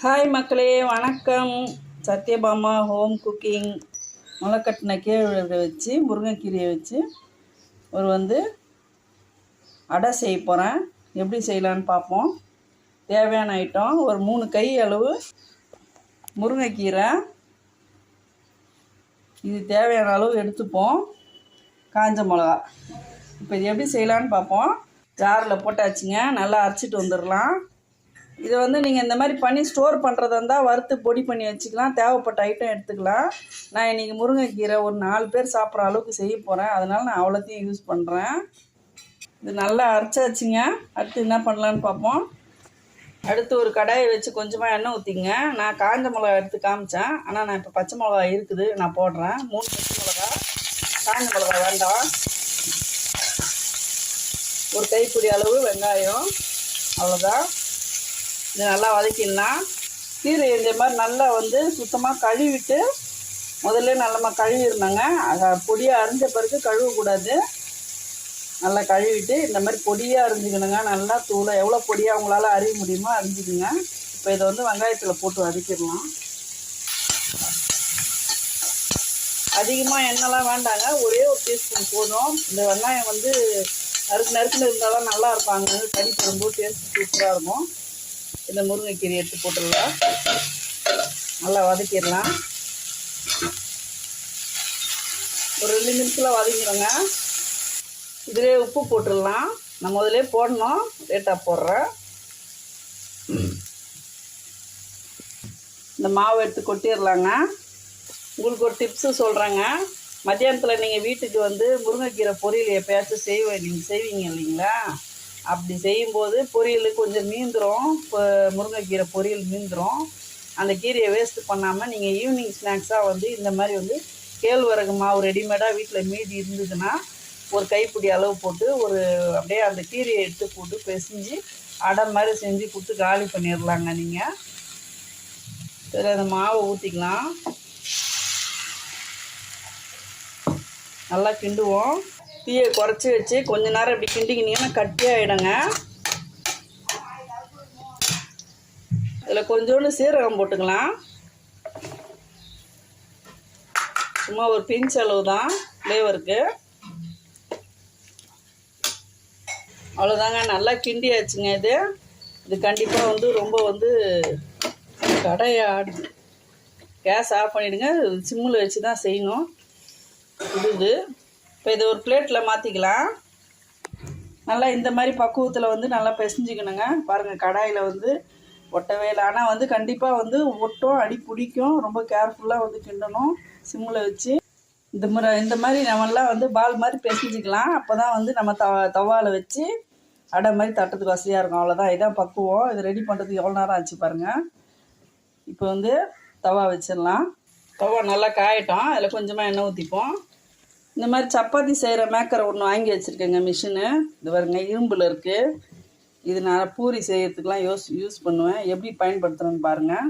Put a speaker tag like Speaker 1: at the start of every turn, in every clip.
Speaker 1: Hi மக்களே வணக்கம். Satyabhama home cooking முளைக்கட்டின கீழே வச்சு முருங்கைக்கீரையை வச்சு ஒரு வந்து அடை செய்ய போகிறேன் எப்படி செய்யலான்னு பார்ப்போம். தேவையான ஐட்டம் ஒரு மூணு கை அளவு முருங்கைக்கீரை. இது தேவையான அளவு எடுத்துப்போம். காஞ்ச மிளகா. இப்போ இது எப்படி செய்யலான்னு பார்ப்போம். ஜாரில் போட்டாச்சுங்க நல்லா அரைச்சிட்டு வந்துடலாம். இதை வந்து நீங்கள் இந்த மாதிரி பண்ணி ஸ்டோர் பண்ணுறதா இருந்தால் வறுத்து பொடி பண்ணி வச்சுக்கலாம். தேவைப்பட்ட ஐட்டம் எடுத்துக்கலாம். நான் இன்றைக்கி முருங்கைக்கீரை ஒரு நாலு பேர் சாப்பிட்ற அளவுக்கு செய்ய போகிறேன் அதனால் நான் அவ்வளோத்தையும் யூஸ் பண்ணுறேன் இது நல்லா அரைச்சாச்சுங்க. அடுத்து என்ன பண்ணலான்னு பார்ப்போம். அடுத்து ஒரு கடாயை வச்சு கொஞ்சமாக எண்ணெய் ஊற்றிங்க நான் காஞ்ச மிளகா எடுத்து காமிச்சேன். ஆனால் நான் இப்போ பச்சை மிளகா இருக்குது. நான் போடுறேன். மூணு பச்சை மிளகா காஞ்ச மிளகா வேண்டாம். ஒரு கைப்பிடி அளவு வெங்காயம். அவ்வளோதான் இதை நல்லா வதக்கிடலாம். கீரை இந்த மாதிரி நல்லா வந்து சுத்தமாக கழுவிட்டு முதல்ல நல்லமாக கழுவிடணுங்க. அதை பொடியாக அரிஞ்ச பிறகு கழுவக்கூடாது. நல்லா கழுவிட்டு இந்த மாதிரி பொடியாக அரிஞ்சிக்கணுங்க. நல்லா தூளை எவ்வளோ பொடியாக உங்களால் அறிய முடியுமோ அரிஞ்சிக்கோங்க. இப்போ இதை வந்து வெங்காயத்தில் போட்டு வதக்கிடலாம். அதிகமாக எண்ணெய்லாம் வேண்டாங்க. ஒரே ஒரு டீஸ்பூன் போதும். இந்த வெங்காயம் வந்து நறுக்கு நறுக்குன்னு இருந்தாலும் நல்லா இருப்பாங்க கறி பண்ணும்போது டேஸ்ட் சூப்பராக இருக்கும். இந்த முருங்கைக்கீரை எடுத்து போட்டுடலாம். நல்லா வதக்கிடலாம். ஒரு ரெண்டு நிமிஷத்தில் வதங்கிடுங்க இதிலே உப்பு போட்டுடலாம். நான் முதலே போடணும். லேட்டாக போடுறேன். இந்த மாவு எடுத்து கொட்டிடலாங்க. உங்களுக்கு ஒரு டிப்ஸு சொல்கிறேங்க மத்தியானத்தில் நீங்கள் வீட்டுக்கு வந்து முருங்கைக்கீரை பொரியல் எப்போயாச்சும் செய்வேன் நீங்கள் செய்வீங்க இல்லைங்களா? அப்படி செய்யும்போது பொரியல் கொஞ்சம் மீந்துடும் இப்போ முருங்கைக்கீரை பொரியல் மீந்துடும் அந்த கீரையை வேஸ்ட் பண்ணாமல் நீங்கள் ஈவினிங் ஸ்நாக்ஸாக வந்து இந்த மாதிரி வந்து கேழ்வரகு மாவு ரெடிமேடாக வீட்டில் மீதி இருந்ததுன்னா ஒரு கைப்பிடி அளவு போட்டு ஒரு அப்படியே அந்த கீரையை எடுத்து போட்டு பிசைஞ்சு அடை மாதிரி செஞ்சு கொடுத்து காலி பண்ணிடலாங்க நீங்கள் சரி அந்த மாவை ஊற்றிக்கலாம் நல்லா கிண்டுவோம். தீயை குறைச்சி வச்சு கொஞ்ச நேரம் இப்படி கிண்டிக்கினீங்கன்னா கட்டியாகிடுங்க இதில் கொஞ்சோண்டு சீரகம் போட்டுக்கலாம். சும்மா ஒரு பிஞ்ச் அளவு தான் ஃப்ளேவருக்கு அவ்வளோதாங்க நல்லா கிண்டியாச்சுங்க இது. இது கண்டிப்பாக வந்து ரொம்ப வந்து கடையா கேஸ் ஆஃப் பண்ணிவிடுங்க சிம்மில் வச்சு தான் செய்யணும். இது இப்போ இதை ஒரு பிளேட்டில் மாற்றிக்கலாம் நல்லா இந்த மாதிரி பக்குவத்தில் வந்து நல்லா பிசைஞ்சிக்கணுங்க. பாருங்கள் கடாயில் வந்து ஒட்டவே இல்லை. ஆனால் வந்து கண்டிப்பாக வந்து ஒட்டும் அடி பிடிக்கும். ரொம்ப கேர்ஃபுல்லாக வந்து கிண்டணும். சிம்மில் வச்சு. இந்த முறை இந்த மாதிரி நம்மளாம் வந்து பால் மாதிரி பிசைஞ்சிக்கலாம். அப்போ தான் வந்து நம்ம த தவாவில் வச்சு அடை மாதிரி தட்டுறதுக்கு வசதியாக இருக்கும். அவ்வளோதான் இதான் பக்குவம். இது ரெடி பண்ணுறதுக்கு எவ்வளோ நேரம் ஆச்சு பாருங்கள் இப்போ வந்து தவா வச்சிடலாம். தவா நல்லா காயட்டும். அதில் கொஞ்சமாக எண்ணெய் ஊற்றிப்போம் இந்த மாதிரி சப்பாத்தி செய்கிற மேக்கரை ஒன்று வாங்கி வச்சுருக்கேங்க மிஷினு. இது பாருங்க இரும்பில் இருக்குது இது நான் பூரி செய்கிறதுக்கெலாம் யூஸ் யூஸ் பண்ணுவேன். எப்படி பயன்படுத்துகிறேன்னு பாருங்கள்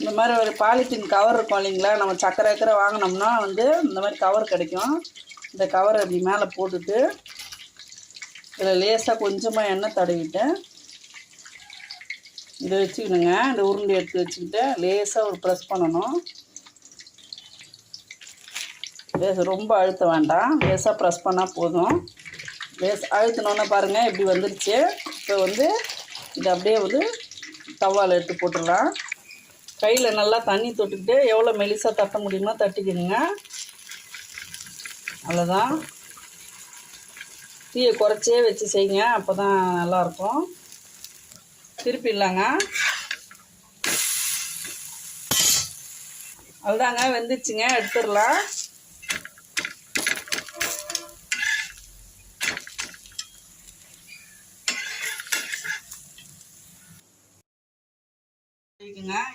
Speaker 1: இந்த மாதிரி ஒரு பாலித்தீன் கவர் இருக்கும் இல்லைங்களா? நம்ம சக்கரை சக்கரை வாங்கினோம்னா வந்து இந்த மாதிரி கவர் கிடைக்கும். இந்த கவர் அப்படி மேலே போட்டுட்டு இதில் லேசாக கொஞ்சமாக எண்ணெய் தடவிட்டு இதை வச்சுக்கணுங்க. இந்த உருண்டை எடுத்து வச்சுக்கிட்டு லேசாக ஒரு ப்ரெஸ் பண்ணணும். லேஸ் ரொம்ப அழுத்த வேண்டாம். லேசாக ப்ரெஸ் பண்ணால் போதும். லேஸ் அழுத்தினோன்னே பாருங்கள் இப்படி வந்துருச்சு. இப்போ வந்து இதை அப்படியே வந்து தவால் எடுத்து போட்டுடலாம். கையில் நல்லா தண்ணி தொட்டுக்கிட்டு எவ்வளோ மெலிசாக தட்ட முடியுமோ தட்டிக்கணுங்க அவ்வளோதான் தீயை குறைச்சே வச்சு செய்யுங்க அப்போ தான் நல்லாயிருக்கும் திருப்பிடலாங்க அவ்வளோதாங்க வெந்துச்சுங்க எடுத்துடலாம்.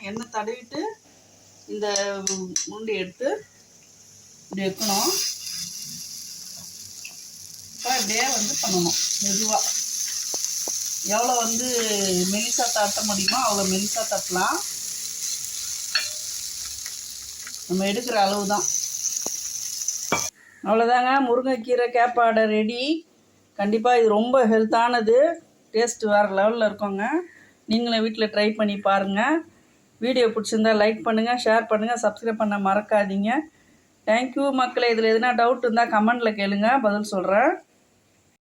Speaker 1: எண்ணெய் தடவிட்டு இந்த உருண்டை எடுத்து இப்படி வைக்கணும். இப்போ இப்படியே வந்து பண்ணணும் மெதுவாக எவ்வளோ வந்து மெலிசா தட்ட முடியுமோ அவ்வளோ மெலிசா தட்டலாம். நம்ம எடுக்கிற அளவு தான் அவ்வளோதாங்க முருங்கைக்கீரை கேப்பாடை ரெடி கண்டிப்பாக இது ரொம்ப ஹெல்த்தானது டேஸ்ட் வேறு லெவலில் இருக்கோங்க. நீங்களும் வீட்டில் ட்ரை பண்ணி பாருங்கள் வீடியோ பிடிச்சிருந்தா லைக் பண்ணுங்கள் ஷேர் பண்ணுங்கள் சப்ஸ்கிரைப் பண்ண மறக்காதீங்க. தேங்க்யூ மக்களை. இதில் எதுனா டவுட் இருந்தால் கமெண்டில் கேளுங்கள் பதில் சொல்கிறேன்